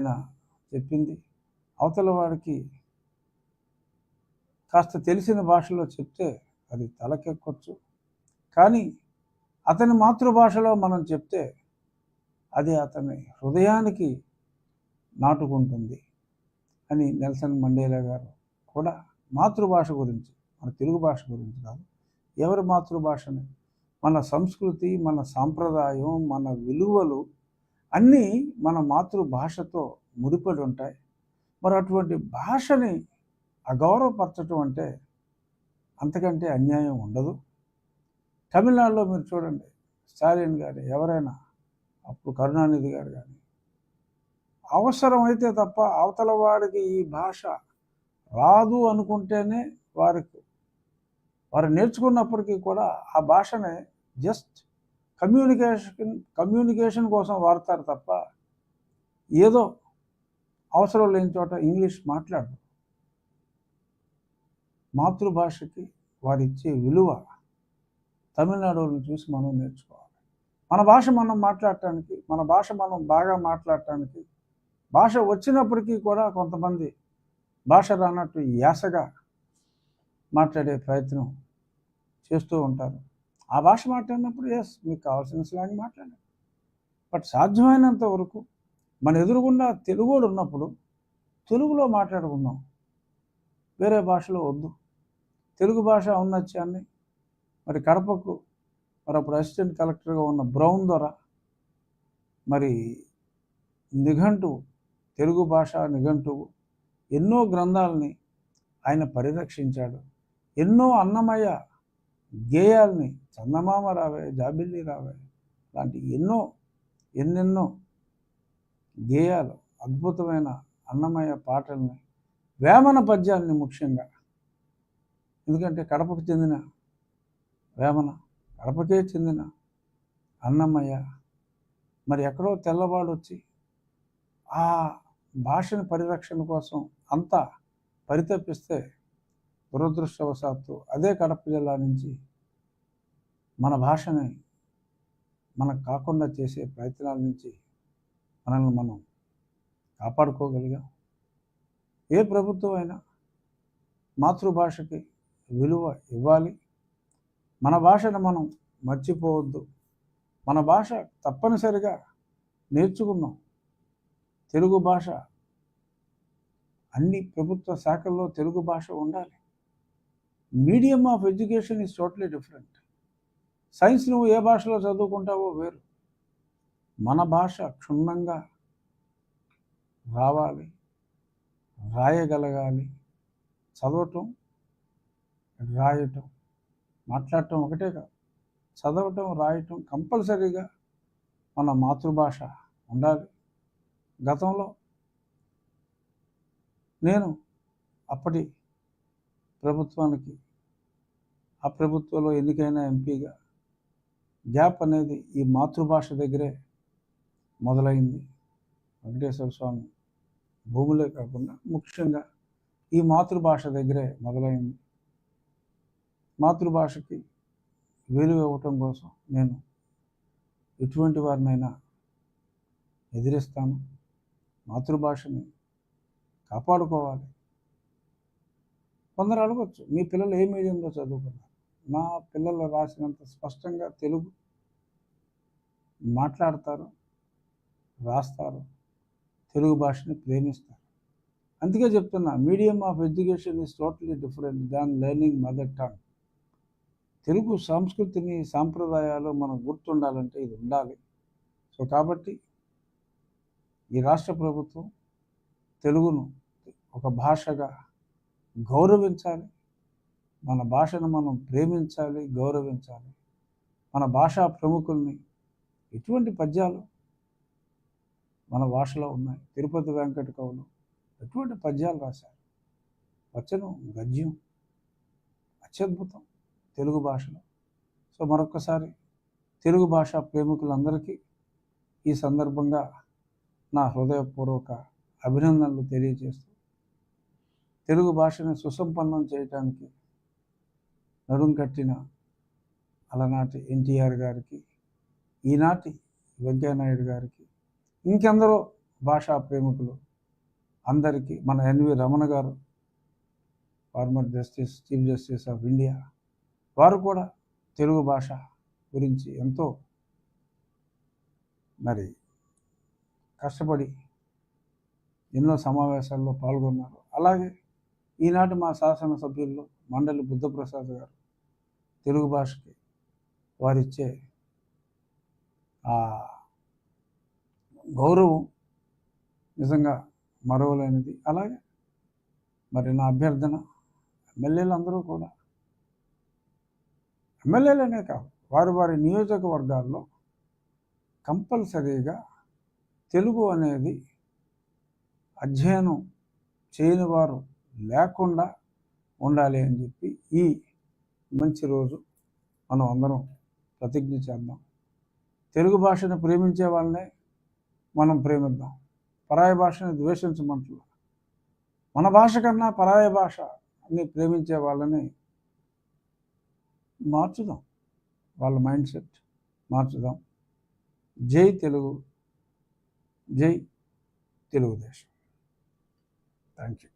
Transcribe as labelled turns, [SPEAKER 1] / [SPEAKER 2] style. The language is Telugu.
[SPEAKER 1] ఆయన చెప్పింది. అవతల వాడికి కాస్త తెలిసిన భాషలో చెప్తే అది తలకెక్కొచ్చు. కానీ అతని మాతృభాషలో మనం చెప్తే అది అతని హృదయానికి నాటుకుంటుంది అని నెల్సన్ మండేలా గారు కూడా మాతృభాష గురించి మన తెలుగు భాష గురించి కాదు ఎవరి మాతృభాషని మన సంస్కృతి మన సాంప్రదాయం మన విలువలు అన్నీ మన మాతృభాషతో ముడిపడి ఉంటాయి. మరి అటువంటి భాషని అగౌరవపరచడం అంటే అంతకంటే అన్యాయం ఉండదు. తమిళనాడులో మీరు చూడండి స్టాలిన్ గారు ఎవరైనా అప్పుడు కరుణానిధి గారు కానీ అవసరమైతే తప్ప అవతల వాడికి ఈ భాష రాదు అనుకుంటేనే వారికి వారు నేర్చుకున్నప్పటికీ కూడా ఆ భాషని జస్ట్ కమ్యూనికేషన్ కమ్యూనికేషన్ కోసం వాడతారు తప్ప ఏదో అవసరం లేని చోట ఇంగ్లీష్ మాట్లాడరు. మాతృభాషకి వారిచ్చే విలువ తమిళనాడుని చూసి మనం నేర్చుకోవాలి. మన భాష మనం మాట్లాడటానికి మన భాష మనం బాగా మాట్లాడటానికి భాష వచ్చినప్పటికీ కూడా కొంతమంది భాష రానట్టు యాసగా మాట్లాడే ప్రయత్నం చేస్తూ ఉంటారు. ఆ భాష మాట్లాడినప్పుడు ఎస్ మీకు కావాల్సిన స్లాంగ్ మాట్లాడండి. బట్ సాధ్యమైనంత వరకు మన ఎదురుగుండా తెలుగోడు ఉన్నప్పుడు తెలుగులో మాట్లాడుకుందాం. వేరే భాషలో వద్దు. తెలుగు భాష ఔన్నత్యాన్ని మరి కడపకు మరి అప్పుడు అసిస్టెంట్ కలెక్టర్గా ఉన్న బ్రౌన్ దొర మరి నిఘంటువు తెలుగు భాష నిఘంటువు ఎన్నో గ్రంథాలని ఆయన పరిరక్షించాడు. ఎన్నో అన్నమయ్య గేయాల్ని చందమామ రావే జాబిల్లి రావే లాంటి ఎన్నో ఎన్నెన్నో గేయాలు అద్భుతమైన అన్నమయ్య పాటల్ని వేమన పద్యాల్ని ముఖ్యంగా. ఎందుకంటే కడపకు చెందిన వేమన కడపకే చెందిన అన్నమయ్య. మరి ఎక్కడో తెల్లవాడు వచ్చి ఆ భాషని పరిరక్షణ కోసం అంతా పరితపిస్తే దురదృష్టవశాత్తు అదే కడప జిల్లా నుంచి మన భాషని మనకు కాకుండా చేసే ప్రయత్నాల నుంచి మనల్ని మనం కాపాడుకోగలిగాం. ఏ ప్రభుత్వం అయినా మాతృభాషకి విలువ ఇవ్వాలి. మన భాషను మనం మర్చిపోవద్దు. మన భాష తప్పనిసరిగా నేర్చుకున్నాం. తెలుగు భాష అన్ని ప్రభుత్వ శాఖల్లో తెలుగు భాష ఉండాలి. Medium of education is totally different. Science నువ్వు ఏ భాషలో చదువుకుంటావో వేరు. మన భాష క్షుణ్ణంగా రావాలి రాయగలగాలి చదవటం రాయటం మాట్లాడటం ఒకటే కాదు. చదవటం రాయటం కంపల్సరీగా మన మాతృభాష ఉండాలి. గతంలో నేను అప్పటి ప్రభుత్వానికి ఆ ప్రభుత్వంలో ఎన్నికైన ఎంపీగా గ్యాప్ అనేది ఈ మాతృభాష దగ్గరే మొదలైంది. వెంకటేశ్వర స్వామి భూములే కాకుండా ముఖ్యంగా ఈ మాతృభాష దగ్గరే మొదలైంది. మాతృభాషకి విలువ ఇవ్వటం కోసం నేను ఎటువంటి వారినైనా ఎదిరిస్తాను. మాతృభాషని కాపాడుకోవాలి. కొందరు అడగచ్చు మీ పిల్లలు ఏ మీడియంలో చదువుకున్నారు? నా పిల్లలు రాసినంత స్పష్టంగా తెలుగు మాట్లాడతారు రాస్తారు తెలుగు భాషని ప్రేమిస్తారు. అందుకే చెప్తున్నా medium of education is totally different than learning mother tongue. Telugu సంస్కృతిని సాంప్రదాయాలు మనం గుర్తుండాలంటే ఇది ఉండాలి. సో కాబట్టి ఈ రాష్ట్ర ప్రభుత్వం తెలుగును ఒక భాషగా గౌరవించాలి. మన భాషను మనం ప్రేమించాలి గౌరవించాలి. మన భాషా ప్రముఖుల్ని ఎటువంటి పద్యాలు మన భాషలో ఉన్నాయి? తిరుపతి వెంకట కవులు ఎటువంటి పద్యాలు రాశారు? వచనం గద్యం అత్యద్భుతం తెలుగు భాషలో. సో మరొకసారి తెలుగు భాష ప్రేమికులందరికీ ఈ సందర్భంగా నా హృదయపూర్వక అభినందనలు తెలియజేస్తూ తెలుగు భాషని సుసంపన్నం చేయటానికి నడుం కట్టిన అలనాటి ఎన్టీఆర్ గారికి ఈనాటి వెంకయ్యనాయుడు గారికి ఇంకెందరో భాషా ప్రేమికులు అందరికీ మన N V Ramana garu former justice chief justice of India వారు కూడా తెలుగు భాష గురించి ఎంతో మరి కష్టపడి ఎన్నో సమావేశాల్లో పాల్గొన్నారు. అలాగే ఈనాటి మా శాసనసభ్యుల్లో మండలి బుద్ధప్రసాద్ గారు తెలుగు భాషకి వారిచ్చే గౌరవం నిజంగా మరవలేనిది. అలాగే మరి నా అభ్యర్థన ఎమ్మెల్యేలు అందరూ కూడా ఎమ్మెల్యేలనే కాదు వారి వారి నియోజకవర్గాల్లో కంపల్సరీగా తెలుగు అనేది అధ్యయనం చేయని వారు లేకుండా ఉండాలి అని చెప్పి ఈ మంచి రోజు. మనం అందరం ప్రతిజ్ఞ చేద్దాం. తెలుగు భాషను ప్రేమించే వాళ్ళనే మనం ప్రేమిద్దాం. పరాయ భాషని ద్వేషించమంటున్నాం మన భాష కన్నా పరాయ భాష అన్ని ప్రేమించే వాళ్ళని మార్చుదాం. వాళ్ళ మైండ్ సెట్ మార్చుదాం. జై తెలుగు. జై తెలుగుదేశం. Thank you